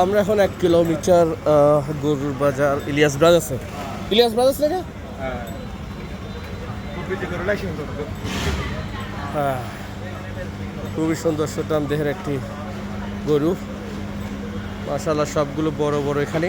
আমরা এখন এক কিলোমিটার গরুর বাজার, ইলিয়াস ব্রাদার্সে ইলিয়াস ব্রাদার্স না? হ্যাঁ। খুবই সুন্দর সুটাম দেহের একটি গরু। মাশাল্লাহ সবগুলো বড় বড় এখানে।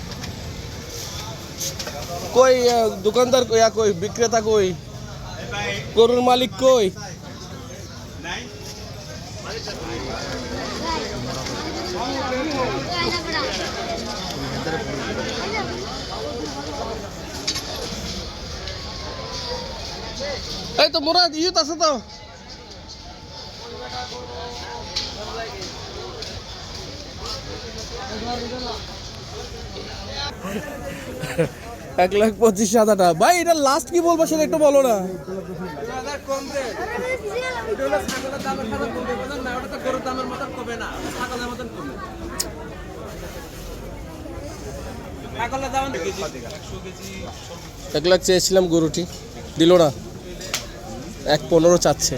কই দোকানদার কই কই, বিক্রেতা কই? গরুর মালিক কই? এই তো মুরাদ ইউত আছে তো? এক লাখ পঁচিশ হাজার টাকা। ভাই, এটা লাস্ট কি বলব সেটা একটু বলো না। এক লাখ চেয়েছিলাম গরুটি। দিল না। এক পনেরো চাচ্ছে।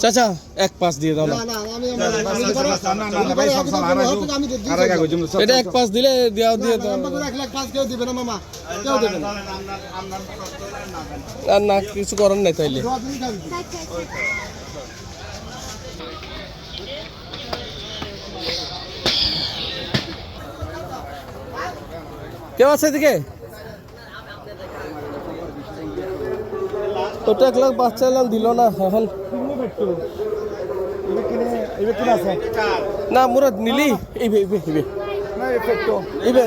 চাচা এক পাঁচ দিয়ে দাও এটা এক পাঁচ দিলে দেওয়া দিয়ে দাও আর না কিছু করার নাই তাইলে কেউ আছে এদিকে ওটা এক লাখ বাচ্চা এলাম দিল না এখন না, মুরাদ, নিলি? ইবে ইবে ইবে ইবে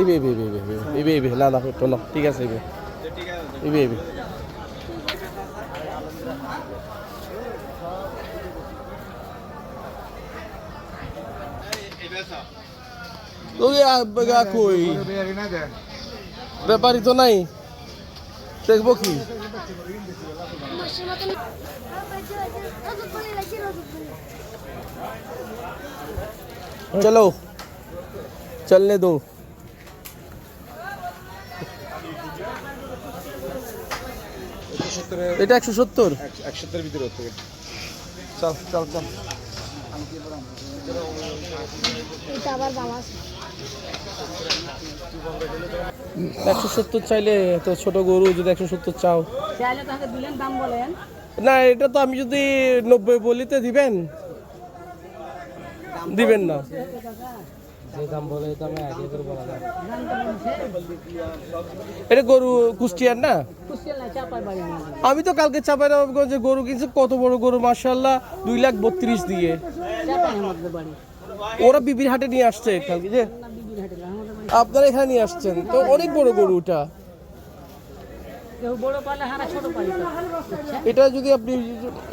ইবে ইবে ইবে ইবে ইবে ইবে না না পেট্রো না, ঠিক আছে ইবে ইবে ইবে কই? ব্যাপারই তো নাই। দেখব কি? চলো, চলনে দো। এটা একশো সত্তর। একশো সত্তরের ভিতরে চল চল চল আবার বাবা একশো সত্তর চাইলে তো ছোট গরু যদি একশো সত্তর চাও। চাইলে তাকে দিলেন দাম বলেন। না এটা তো আমি যদি নব্বই বলিতে দিবেন। দিবেন না। এটা গরু কুষ্টিয়ার না। আমি তো কালকে চাপাইনবাবগঞ্জে গরু কিনছি কত বড় গরু মার্শাল্লাহ দুই লাখ বত্রিশ দিয়ে। চাপাই ওরা বিবির হাটে নিয়ে আসছে কালকে যে আপনারা এখানে নিয়ে আসছেন। তো অনেক বড় গরুটা। এটা যদি আপনি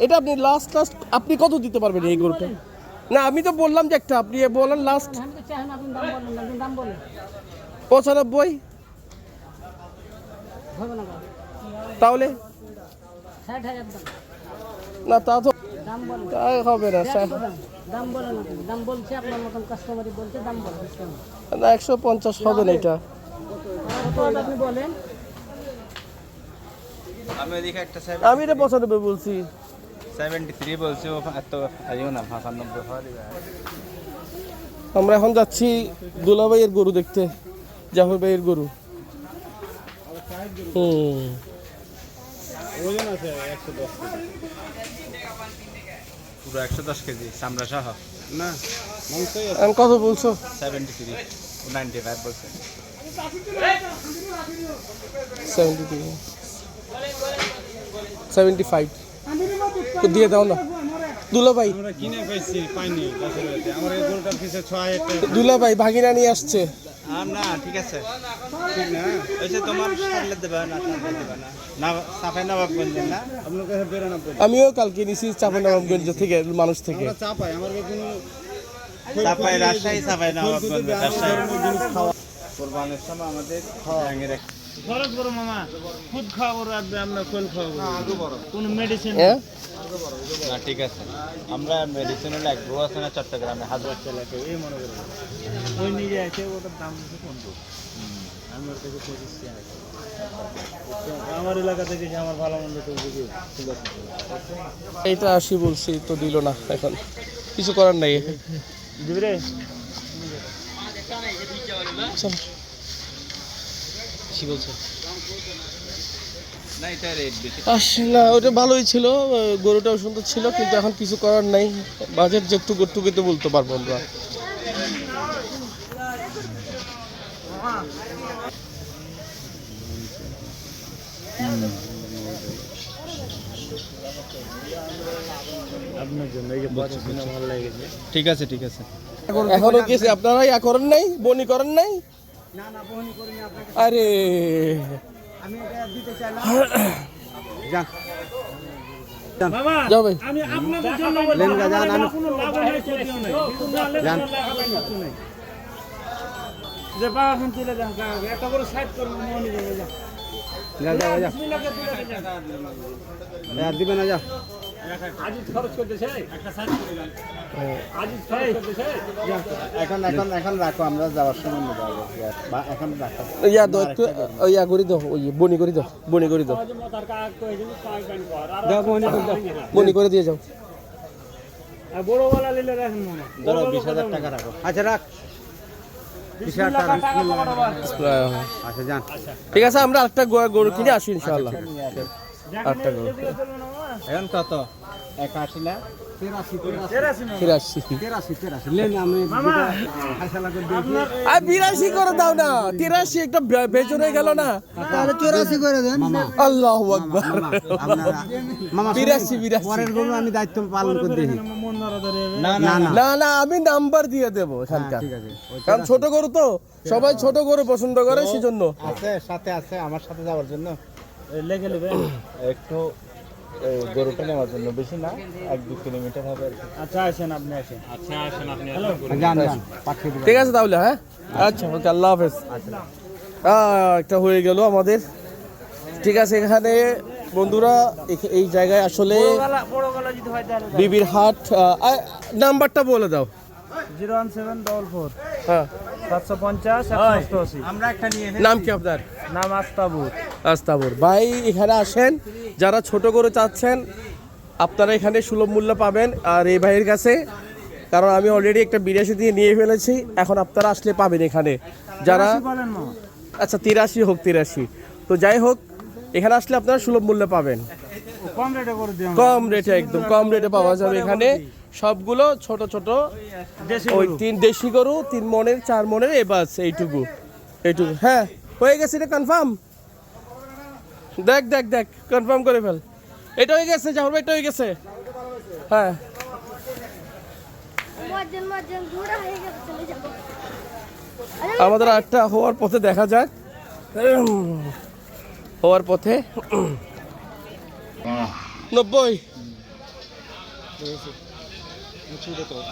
এটা আপনি লাস্ট লাস্ট আপনি কত দিতে পারবেন এই গরুটা? না, আমি তো বললাম যে একটা, আপনি বলেন লাস্ট পঁচানব্বই? তাহলে? না, তা তো হবে না, স্যার। দাম, দাম বলেন দাম বলছে আপনার মতন কাস্টমারই বলছে দাম বলেন না একশো পঞ্চাশ হবে না এটা। আপনি বলেন। আমি ওইদিকে একটা আমি এটা পঁচানব্বই বলছি। সেভেন্টি থ্রি বলছি ও এত হারিও না পঁচানব্বই আমরা এখন যাচ্ছি দুলাভাইয়ের গরু দেখতে জাফর ভাইয়ের গরু। হুম। পুরো একশো দশ কেজি চামড়া সহ। না মাংসই আছে। এখন কত বলছো? সেভেন্টি থ্রি নাইনটি ফাইভ বলছে। সেভেন্টি থ্রি সেভেন্টি ফাইভ দিয়ে দাও না। দুলা ভাই। আমরা কিনে পাইছি পাইনি। আমার এই গরুটার পিছে ছ হাজার টাকা। দুলা ভাই ভাগিনা নিয়ে আসছে। না ঠিক আছে। ঠিক না? ওই তোমার সারলে দেবে না সারলে দেবে না। না সাফাই নবাবগঞ্জের না? আপনার কাছে বিরানব্বই আমিও কালকে নিছি চাপানগঞ্জ থেকে মানুষ থেকে। চাপাই আমার কোনো রাজশাহী নবাবগঞ্জ রাজশাহী। কোরবানের সময় আমাদের মামা খুদ খাওয়াবো রাখবে আমরা খোল খাওয়াবো কোনো মেডিসিন না ঠিক আছে। আমরা মেডিসিন হলে এক বউ আছে না চট্টগ্রামে হাজার ছেলেকে এই মনে করি। ওই নিজে আছে ওটার দাম হচ্ছে পনেরো। আমি ওর থেকে পঁচিশ আমার এলাকা থেকে যে আমার ভালো মন্দ তো বুঝি ঠিক আছে এইটা আসি বলছি তো দিল না এখন। কিছু করার নাই। দিবি রে। চলো। কি বলছো? না ওটা ভালোই ছিল গরুটাও সুন্দর ছিল কিন্তু এখন কিছু করার নাই। বাজেট যেটুকু টুকু তো বলতে পারব আমরা। ঠিক আছে ঠিক আছে। এখনও কি আপনারা ইয়া করেন নাই? বনি করেন নাই? আরে! আমি আপনাদের জন্য বললাম কোনো লাভ নাই ক্ষতিও নাই। কিন্তু না লেগে লেখাপড়া কিছু নাই। যে পা এখন তুলে দেন কাউকে করে সাইড করব মনে যাবে যা যা যা যা। বিসমিল্লাহকে তুলে দে যা। আর দিবে না যা। আজিজ খরচ করতেছে একটা সাইড করে দেন। আজিজ খরচ করতেছে যা এখন এখন এখন রাখো আমরা যাওয়ার সময়। বা এখন রাখো। ইয়া দাও একটু ইয়া করে দাও ওই বনি করে দাও বনি করে দাও। বনি করে দিয়ে যাও। নিলে রাখেন ধরো বিশ হাজার টাকা রাখো। আচ্ছা রাখ। টাকা আচ্ছা ঠিক আছে আমরা আরেকটা গো- গরু কিনে আসি ইনশাআল্লাহ। আটটা গরু। এখন কত? এক আশি না? আমি দুটা ফাইসালা করে দিয়েছি। আর বিরাশি করে দাও না। তিরাশি একটা বে- গেল না। তাহলে চৌরাশি করে দেন। আল্লাহ আকবার। আপনারা মামা বিরাশি বিরাশি। পরের গরু আমি দায়িত্ব পালন করে দেখি। মারা ধরে না না না না। না। না আমি নাম্বার দিয়ে দেবো এখানকার। ওই কারণ ছোট গরু তো। সবাই ছোট গরু পছন্দ করে সেজন্য। আছে সাথে আছে আমার সাথে যাওয়ার জন্য। একটু গরুটা নেওয়ার জন্য বেশি না এক দু কিলোমিটার হবে আচ্ছা আসেন আপনি আসেন। আচ্ছা আসেন আপনি ঠিক আছে তাহলে হ্যাঁ? আচ্ছা ওকে আল্লাহ হাফেজ। আহ, একটা হয়ে গেল আমাদের। ঠিক আছে এখানে বন্ধুরা এই জায়গায় আসলে বিবির হাট নাম্বারটা বলে দাও। Zero one seven double four. হ্যাঁ। সাতশো পঞ্চাশ অষ্টআশি। আমরা একটা নিয়ে নাম কি আপনার? নাম আস্তাবুর। আস্তাবর। ভাই এখানে আসেন। যারা ছোট করে চাচ্ছেন আপনারা এখানে সুলভ মূল্য পাবেন। আর এই ভাইয়ের কাছে কারণ আমি অলরেডি একটা বিরাশি দিয়ে নিয়ে ফেলেছি এখন আপনারা আসলে পাবেন এখানে। যারা আচ্ছা তিরাশি হোক তিরাশি। তো যাই হোক এখানে আসলে আপনারা সুলভ মূল্য পাবেন। ও কম রেটে করে দিও কম রেটে একদম কম রেটে পাওয়া যাবে এখানে। সবগুলো ছোট ছোট ওই তিন দেশি গরু তিন মনের চার মনের এ বাস এইটুকু। এইটুকু। হ্যাঁ হয়ে গেছে এটা কনফার্ম দেখ দেখ দেখ কনফার্ম করে ফেল। এটা হয়ে গেছে জাহর ভাই এটা হয়ে গেছে। হ্যাঁ। আমাদের আটটা হওয়ার পথে দেখা যাক। হওয়ার পথে। নব্বই।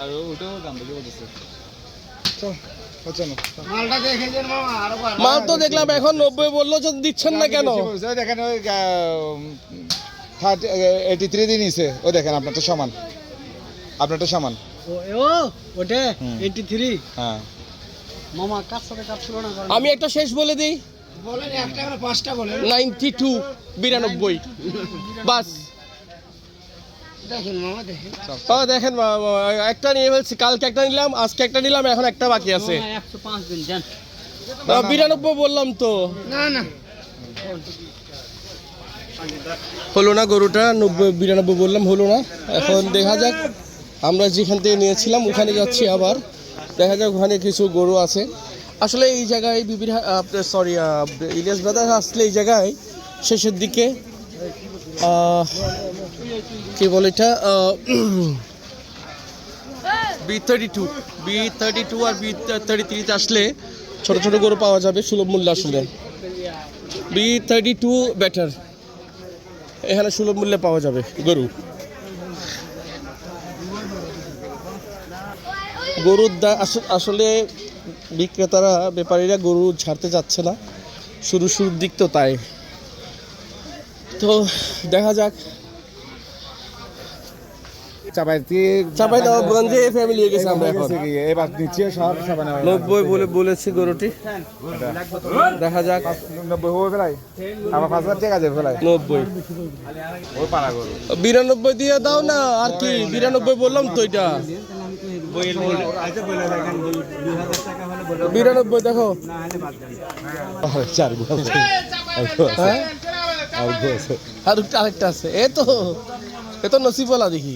আর ওটাও দাম বেশি বলতেছে। মাল তো দেখলাম এখন নব্বই বলল দিচ্ছেন না কেন? দেখেন ওই থার্টি এইটি থ্রি দিন নিছে। ওই দেখেন আপনারটা সমান। আপনারটা সমান। ও ওটা? এইটি থ্রি হ্যাঁ। মামা কার সাথে কাজ ছিল না আমি একটা শেষ বলে দিই। বলেন একটা পাঁচটা বলেন। নাইনটি টু বিরানব্বই। বাস। ও দেখেন একটা নিয়ে ফেলছি কালকে একটা নিলাম আজকে একটা নিলাম এখন একটা বাকি আছে। বিরানব্বই বললাম তো। না না। হলো না গরুটা নব্বই বিরানব্বই বললাম হলো না। এখন দেখা যাক আমরা যেখান থেকে নিয়েছিলাম ওখানে যাচ্ছি আবার। দেখা যাক ওখানে কিছু গরু আছে। আসলে এই জায়গায় বিবির সরি ইলিয়াস ব্রাদার আসলে এই জায়গায় শেষের দিকে কি বলে এটা? B thirty two B thirty two আর বি থার্টি থ্রিতে আসলে ছোট ছোট গরু পাওয়া যাবে সুলভ মূল্যে আসলে। বি থার্টি টু বেটার এখানে সুলভ মূল্যে পাওয়া যাবে গরু। গরুর দা আসলে বিক্রেতারা ব্যাপারীরা গরু ছাড়তে যাচ্ছে না। শুরু শুরুর দিক তো তাই। তো দেখা যাক। চাপাইতে চাপাই দেওয়া গঞ্জে ফ্যামিলি গেছে আমরা এখন। এবার নিচে সব সাবানা নব্বই বলে বলেছি গরুটি। দেখা যাক। নব্বই হবে ফেলাই আমার পাঁচ হাজার টাকা যাবে ফেলাই নব্বই। ওই পাড়া করো বিরানব্বই দিয়ে দাও না আর কি? বিরানব্বই বললাম তো এটা। বিরানব্বই দেখো। চার হ্যাঁ? আর একটা আরেকটা আছে। এ তো এ তো নসিবলা দেখি।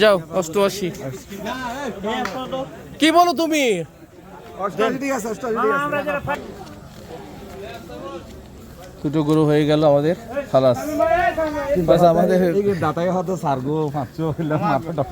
যাও অষ্টআশি। কি বলো তুমি? দুটো গরু হয়ে গেল আমাদের খালাস। আমাদের দাতাই হয়তো সার্গো পাঁচশো পাঁচ মাথা